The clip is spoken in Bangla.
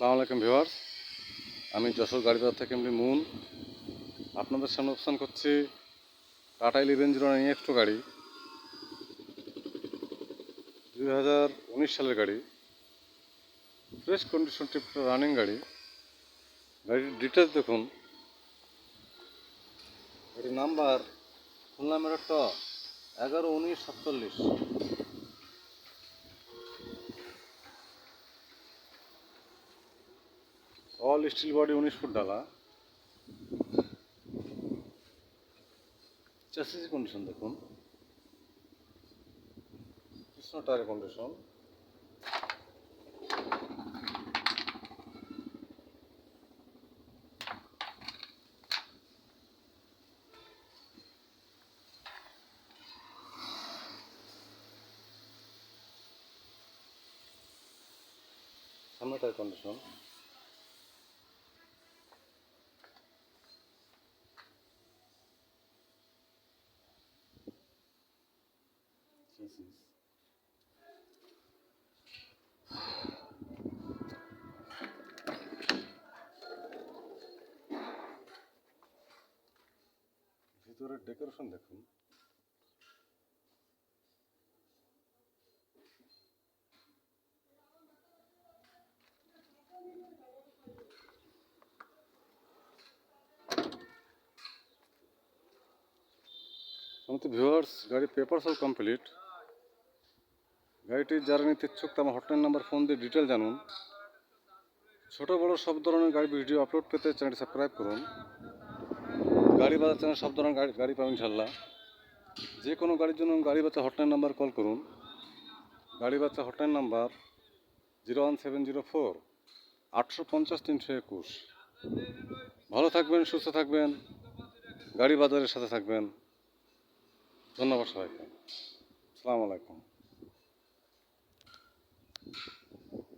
সালাম আলাইকুম আমি যশোর গাড়িবাজার থেকে এমনি মুন। আপনাদের সামনে অবস্থান করছি Tata eleven zero nine extra গাড়ি। দুই হাজার উনিশ সালের গাড়ি। ফ্রেশ কন্ডিশন টিপটা রানিং গাড়ি। গাড়ির ডিটেলস দেখুন। গাড়ির নাম্বার খুলনা মেরট এগারো, উনিশ, সাতচল্লিশ। অল স্টিল বডি উনিশ ফুট ডালা। চেসিস কন্ডিশন দেখুন। কৃষ্ণ টায়ার কন্ডিশন সামনে টায়ার কন্ডিশন চেসিস ভিতরের ডেকোরেশন দেখুন। সমস্ত ভিউয়ার্স গাড়ি পেপার সব কমপ্লিট গাড়িটি যারা নিতে ইচ্ছুক আমার হটলাইন নাম্বার ফোন দিয়ে ডিটেল জানুন। ছোট, বড় সব ধরনের গাড়ি ভিডিও আপলোড পেতে চ্যানেলটি সাবস্ক্রাইব করুন। গাড়ি বাজার চ্যানেল সব ধরনের গাড়ি গাড়ি পাবেন ইনশাল্লাহ যে কোনো গাড়ির জন্য গাড়ি বাচ্চা হটলাইন নাম্বার কল করুন। গাড়ি বাচ্চা hotline number zero one seven zero four আটশো পঞ্চাশ তিনশো একুশ। ভালো থাকবেন, সুস্থ থাকবেন, গাড়ি বাজারের সাথে থাকবেন। ধন্যবাদ সবাইকে। আসসালামু আলাইকুম।